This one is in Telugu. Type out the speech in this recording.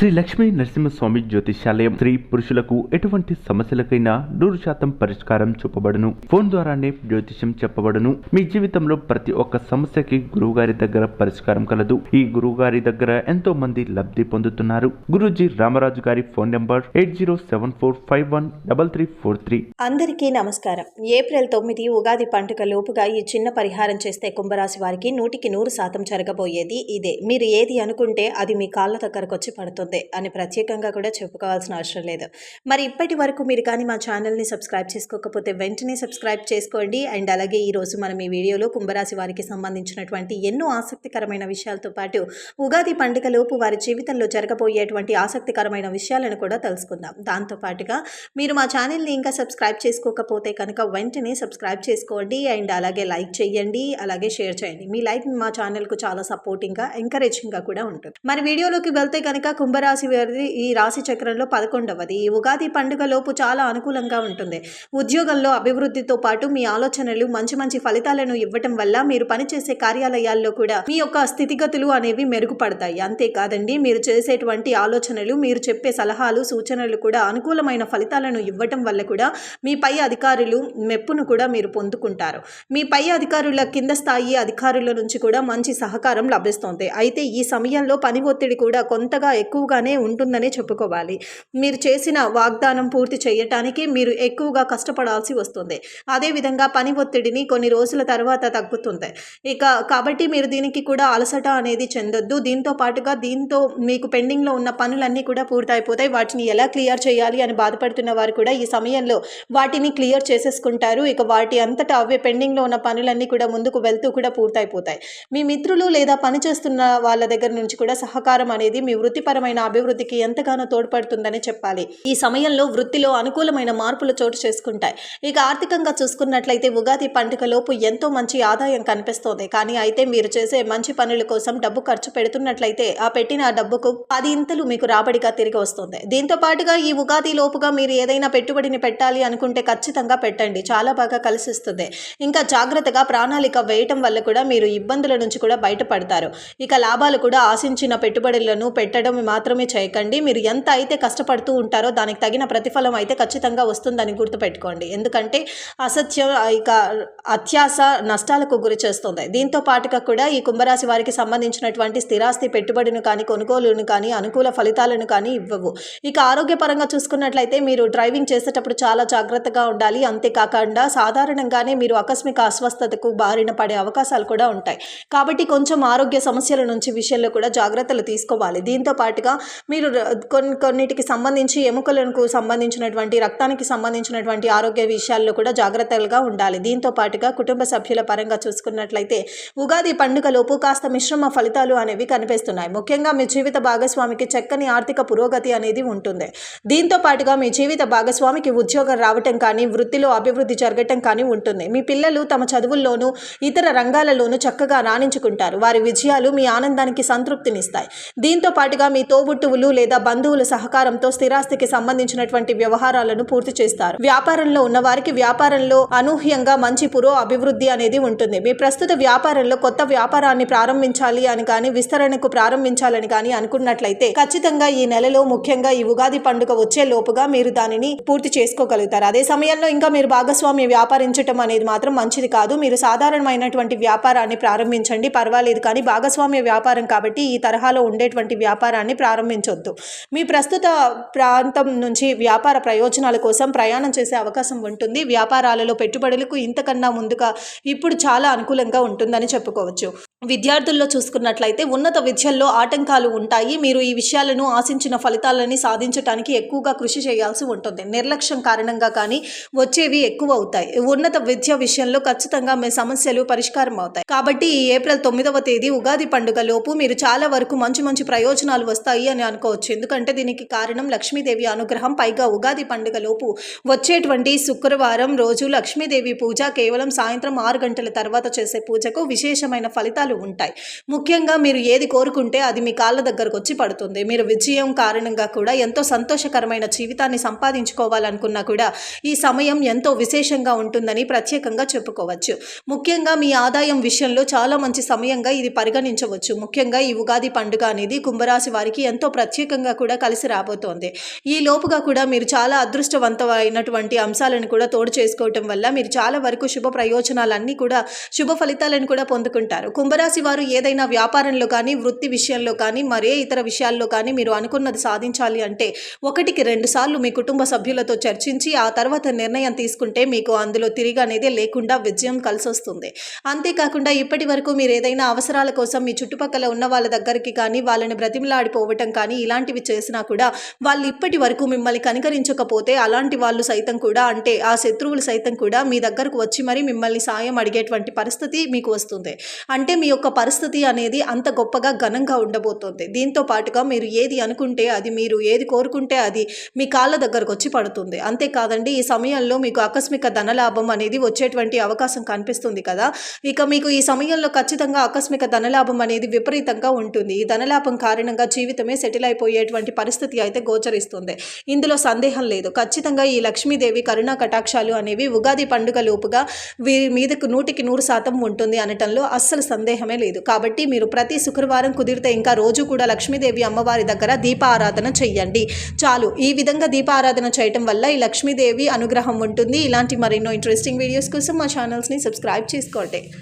శ్రీ లక్ష్మీ నరసింహస్వామి జ్యోతిషాలయం స్త్రీ పురుషులకు ఎటువంటి సమస్యలకైనా నూరు శాతం పరిష్కారం చూపబడును. ఫోన్ ద్వారానే జ్యోతిష్యం చెప్పబడును. మీ జీవితంలో ప్రతి ఒక్క సమస్యకి గురువుగారి దగ్గర పరిష్కారం కలదు. ఈ గురువుగారి దగ్గర ఎంతో మంది లబ్ధి పొందుతున్నారు. గురుజీ రామరాజు గారి phone number eight zero seven four five one double three four three. అందరికీ నమస్కారం. ఏప్రిల్ తొమ్మిది ఉగాది పండుగ లోపుగా ఈ చిన్న పరిహారం చేస్తే కుంభరాశి వారికి నూటికి నూరు శాతం జరగబోయేది ఇదే. మీరు ఏది అనుకుంటే అది మీ కాళ్ళ దగ్గరకు వచ్చి పడుతుంది. అని ప్రత్యేకంగా కూడా చెప్పుకోవాల్సిన అవసరం లేదు. మరి ఇప్పటి వరకు మీరు కానీ మా ఛానల్ని సబ్స్క్రైబ్ చేసుకోకపోతే వెంటనే సబ్స్క్రైబ్ చేసుకోండి. అండ్ అలాగే ఈరోజు మనం ఈ వీడియోలో కుంభరాశి వారికి సంబంధించినటువంటి ఎన్నో ఆసక్తికరమైన విషయాలతో పాటు ఉగాది పండుగ లోపు వారి జీవితంలో జరగబోయేటువంటి ఆసక్తికరమైన విషయాలను కూడా తెలుసుకుందాం. దాంతో పాటుగా మీరు మా ఛానల్ని ఇంకా సబ్స్క్రైబ్ చేసుకోకపోతే కనుక వెంటనే సబ్స్క్రైబ్ చేసుకోండి. అండ్ అలాగే లైక్ చేయండి. అలాగే షేర్ చేయండి. మీ లైక్ మా ఛానల్కు చాలా సపోర్టింగ్గా ఎంకరేజింగ్గా కూడా ఉంటుంది. మరి వీడియోలోకి వెళ్తే కనుక కుంభరాశి వారిది ఈ రాశి చక్రంలో పదకొండవది. ఈ ఉగాది పండుగ లోపు చాలా అనుకూలంగా ఉంటుంది. ఉద్యోగంలో అభివృద్ధితో పాటు మీ ఆలోచనలు మంచి మంచి ఫలితాలను ఇవ్వటం వల్ల మీరు పనిచేసే కార్యాలయాల్లో కూడా మీ యొక్క స్థితిగతులు అనేవి మెరుగుపడతాయి. అంతేకాదండి మీరు చేసేటువంటి ఆలోచనలు మీరు చెప్పే సలహాలు సూచనలు కూడా అనుకూలమైన ఫలితాలను ఇవ్వటం వల్ల కూడా మీ పై అధికారులు మెప్పును కూడా మీరు పొందుకుంటారు. మీ పై అధికారుల కింద స్థాయి అధికారుల నుంచి కూడా మంచి సహకారం లభిస్తుంది. అయితే ఈ సమయంలో పని ఒత్తిడి కూడా కొంతగా ఎక్కువ ఎక్కువగానే ఉంటుందనే చెప్పుకోవాలి. మీరు చేసిన వాగ్దానం పూర్తి చేయటానికి మీరు ఎక్కువగా కష్టపడాల్సి వస్తుంది. అదేవిధంగా పని ఒత్తిడిని కొన్ని రోజుల తర్వాత తగ్గుతుంది. ఇక కాబట్టి మీరు దీనికి కూడా అలసట అనేది చెందొద్దు. దీంతో పాటుగా దీంతో మీకు పెండింగ్లో ఉన్న పనులన్నీ కూడా పూర్తయిపోతాయి. వాటిని ఎలా క్లియర్ చేయాలి అని బాధపడుతున్న వారు కూడా ఈ సమయంలో వాటిని క్లియర్ చేసేసుకుంటారు. ఇక వాటి అంతటా అవే పెండింగ్లో ఉన్న పనులన్నీ కూడా ముందుకు వెళ్తూ కూడా పూర్తయిపోతాయి. మీ మిత్రులు లేదా పనిచేస్తున్న వాళ్ళ దగ్గర నుంచి కూడా సహకారం అనేది మీ వృత్తిపరమైన అభివృద్ధికి ఎంతగానో తోడ్పడుతుందని చెప్పాలి. ఈ సమయంలో వృత్తిలో అనుకూలమైన మార్పులు చోటు చేసుకుంటాయి. ఇక ఆర్థికంగా చూసుకున్నట్లయితే ఉగాది పండుగలోపు ఎంతో మంచి ఆదాయం కనిపిస్తోంది. కానీ అయితే మీరు చేసే మంచి పనుల కోసం డబ్బు ఖర్చు పెడుతున్నట్లయితే ఆ పెట్టిన డబ్బుకు పది ఇంతలు మీకు రాబడిగా తిరిగి వస్తుంది. దీంతో పాటుగా ఈ ఉగాది లోపుగా మీరు ఏదైనా పెట్టుబడిని పెట్టాలి అనుకుంటే ఖచ్చితంగా పెట్టండి. చాలా బాగా కలిసిస్తుంది. ఇంకా జాగ్రత్తగా ప్రణాళిక వేయటం వల్ల కూడా మీరు ఇబ్బందుల నుంచి కూడా బయటపడతారు. ఇక లాభాలు కూడా ఆశించిన పెట్టుబడులను పెట్టడం మాత్రం మాత్రమే చేయకండి. మీరు ఎంత అయితే కష్టపడుతూ ఉంటారో దానికి తగిన ప్రతిఫలం అయితే ఖచ్చితంగా వస్తుందని గుర్తుపెట్టుకోండి. ఎందుకంటే అసత్యం ఇక అత్యాస నష్టాలకు గురి చేస్తుంది. దీంతో పాటుగా కూడా ఈ కుంభరాశి వారికి సంబంధించినటువంటి స్థిరాస్తి పెట్టుబడిని కానీ కొనుగోలును కానీ అనుకూల ఫలితాలను కానీ ఇవ్వవు. ఇక ఆరోగ్యపరంగా చూసుకున్నట్లయితే మీరు డ్రైవింగ్ చేసేటప్పుడు చాలా జాగ్రత్తగా ఉండాలి. అంతేకాకుండా సాధారణంగానే మీరు ఆకస్మిక అస్వస్థతకు బారిన పడే అవకాశాలు కూడా ఉంటాయి. కాబట్టి కొంచెం ఆరోగ్య సమస్యల నుంచి విషయంలో కూడా జాగ్రత్తలు తీసుకోవాలి. దీంతో పాటుగా మీరు కొన్ని కొన్నిటికి సంబంధించి ఎముకలకు సంబంధించినటువంటి రక్తానికి సంబంధించినటువంటి ఆరోగ్య విషయాల్లో కూడా జాగ్రత్తలుగా ఉండాలి. దీంతో పాటుగా కుటుంబ సభ్యుల పరంగా చూసుకున్నట్లయితే ఉగాది పండుగలోపు కాస్త మిశ్రమ ఫలితాలు అనేవి కనిపిస్తున్నాయి. ముఖ్యంగా మీ జీవిత భాగస్వామికి చక్కని ఆర్థిక పురోగతి అనేది ఉంటుంది. దీంతో పాటుగా మీ జీవిత భాగస్వామికి ఉద్యోగం రావటం కానీ వృత్తిలో అభివృద్ధి జరగటం కానీ ఉంటుంది. మీ పిల్లలు తమ చదువుల్లోనూ ఇతర రంగాలలోనూ చక్కగా రాణించుకుంటారు. వారి విజయాలు మీ ఆనందానికి సంతృప్తినిస్తాయి. దీంతో పాటుగా మీ తోబుట్టువులు లేదా బంధువుల సహకారంతో స్థిరాస్తికి సంబంధించినటువంటి వ్యవహారాలను పూర్తి చేస్తారు. వ్యాపారంలో ఉన్న వారికి వ్యాపారంలో అనూహ్యంగా మంచి పురో అభివృద్ధి అనేది ఉంటుంది. మీ ప్రస్తుత వ్యాపారంలో కొత్త వ్యాపారాన్ని ప్రారంభించాలి అని కానీ విస్తరణకు ప్రారంభించాలని కానీ అనుకున్నట్లయితే ఖచ్చితంగా ఈ నెలలో ముఖ్యంగా ఈ ఉగాది పండుగ వచ్చే లోపుగా మీరు దానిని పూర్తి చేసుకోగలుగుతారు. అదే సమయంలో ఇంకా మీరు భాగస్వామ్య వ్యాపారించటం అనేది మాత్రం మంచిది కాదు. మీరు సాధారణమైనటువంటి వ్యాపారాన్ని ప్రారంభించండి. పర్వాలేదు కానీ భాగస్వామ్య వ్యాపారం కాబట్టి ఈ తరహాలో ఉండేటువంటి వ్యాపారాన్ని ప్రారంభించొద్దు. మీ ప్రస్తుత ప్రాంతం నుంచి వ్యాపార ప్రయోజనాల కోసం ప్రయాణం చేసే అవకాశం ఉంటుంది. వ్యాపారాలలో పెట్టుబడులకు ఇంతకన్నా ముందుగా ఇప్పుడు చాలా అనుకూలంగా ఉంటుందని చెప్పుకోవచ్చు. విద్యార్థుల్లో చూసుకున్నట్లయితే ఉన్నత విద్యల్లో ఆటంకాలు ఉంటాయి. మీరు ఈ విషయాలను ఆశించిన ఫలితాలని సాధించడానికి ఎక్కువగా కృషి చేయాల్సి ఉంటుంది. నిర్లక్ష్యం కారణంగా కానీ వచ్చేవి ఎక్కువ అవుతాయి. ఉన్నత విద్య విషయంలో ఖచ్చితంగా మీ సమస్యలు పరిష్కారం అవుతాయి. కాబట్టి ఈ ఏప్రిల్ తొమ్మిదవ తేదీ ఉగాది పండుగ లోపు మీరు చాలా వరకు మంచి మంచి ప్రయోజనాలు వస్తాయి. అని అనుకోవచ్చు. ఎందుకంటే దీనికి కారణం లక్ష్మీదేవి అనుగ్రహం. పైగా ఉగాది పండుగలోపు వచ్చేటువంటి శుక్రవారం రోజు లక్ష్మీదేవి పూజ కేవలం సాయంత్రం ఆరు గంటల తర్వాత చేసే పూజకు విశేషమైన ఫలితాలు ఉంటాయి. ముఖ్యంగా మీరు ఏది కోరుకుంటే అది మీ కాళ్ళ దగ్గరకు వచ్చి పడుతుంది. మీరు విజయం కారణంగా కూడా ఎంతో సంతోషకరమైన జీవితాన్ని సంపాదించుకోవాలనుకున్నా కూడా ఈ సమయం ఎంతో విశేషంగా ఉంటుందని ప్రత్యేకంగా చెప్పుకోవచ్చు. ముఖ్యంగా మీ ఆదాయం విషయంలో చాలా మంచి సమయంగా ఇది పరిగణించవచ్చు. ముఖ్యంగా ఈ ఉగాది పండుగ అనేది కుంభరాశి వారికి ఎంతో ప్రత్యేకంగా కూడా కలిసి రాబోతోంది. ఈ లోపుగా కూడా మీరు చాలా అదృష్టవంతమైనటువంటి అంశాలను కూడా తోడు చేసుకోవటం వల్ల మీరు చాలా వరకు శుభ ప్రయోజనాలన్నీ కూడా శుభ ఫలితాలను కూడా పొందుకుంటారు. కుంభరాశి వారు ఏదైనా వ్యాపారంలో కానీ వృత్తి విషయంలో కానీ మరే ఇతర విషయాల్లో కానీ మీరు అనుకున్నది సాధించాలి అంటే ఒకటికి రెండు సార్లు మీ కుటుంబ సభ్యులతో చర్చించి ఆ తర్వాత నిర్ణయం తీసుకుంటే మీకు అందులో తిరిగి అనేది లేకుండా విజయం కలిసి వస్తుంది అంతేకాకుండా ఇప్పటి వరకు మీరు ఏదైనా అవసరాల కోసం మీ చుట్టుపక్కల ఉన్న వాళ్ళ దగ్గరికి కానీ వాళ్ళని అవ్వటం కానీ ఇలాంటివి చేసినా కూడా వాళ్ళు ఇప్పటి వరకు మిమ్మల్ని కనికరించకపోతే అలాంటి వాళ్ళు సైతం కూడా అంటే ఆ శత్రువులు సైతం కూడా మీ దగ్గరకు వచ్చి మరి మిమ్మల్ని సాయం అడిగేటువంటి పరిస్థితి మీకు వస్తుంది. అంటే మీ యొక్క పరిస్థితి అనేది అంత గొప్పగా ఘనంగా ఉండబోతోంది. దీంతో పాటుగా మీరు ఏది అనుకుంటే అది మీరు ఏది కోరుకుంటే అది మీ కాళ్ళ దగ్గరకు వచ్చి పడుతుంది. అంతేకాదండి ఈ సమయంలో మీకు ఆకస్మిక ధనలాభం అనేది వచ్చేటువంటి అవకాశం కనిపిస్తుంది కదా. ఇక మీకు ఈ సమయంలో ఖచ్చితంగా ఆకస్మిక ధనలాభం అనేది విపరీతంగా ఉంటుంది. ఈ ధనలాభం కారణంగా జీవితం మాత్రమే సెటిల్ అయిపోయేటువంటి పరిస్థితి అయితే గోచరిస్తుంది. ఇందులో సందేహం లేదు. ఖచ్చితంగా ఈ లక్ష్మీదేవి కరుణా కటాక్షాలు అనేవి ఉగాది పండుగ లోపుగా వీరి మీదకు నూటికి నూరు శాతం ఉంటుంది అనటంలో అస్సలు సందేహమే లేదు. కాబట్టి మీరు ప్రతి శుక్రవారం కుదిరితే ఇంకా రోజు కూడా లక్ష్మీదేవి అమ్మవారి దగ్గర దీపారాధన చెయ్యండి. చాలు. ఈ విధంగా దీపారాధన చేయటం వల్ల ఈ లక్ష్మీదేవి అనుగ్రహం ఉంటుంది. ఇలాంటి మరెన్నో ఇంట్రెస్టింగ్ వీడియోస్ కోసం మా ఛానల్స్ని సబ్స్క్రైబ్ చేసుకోండి.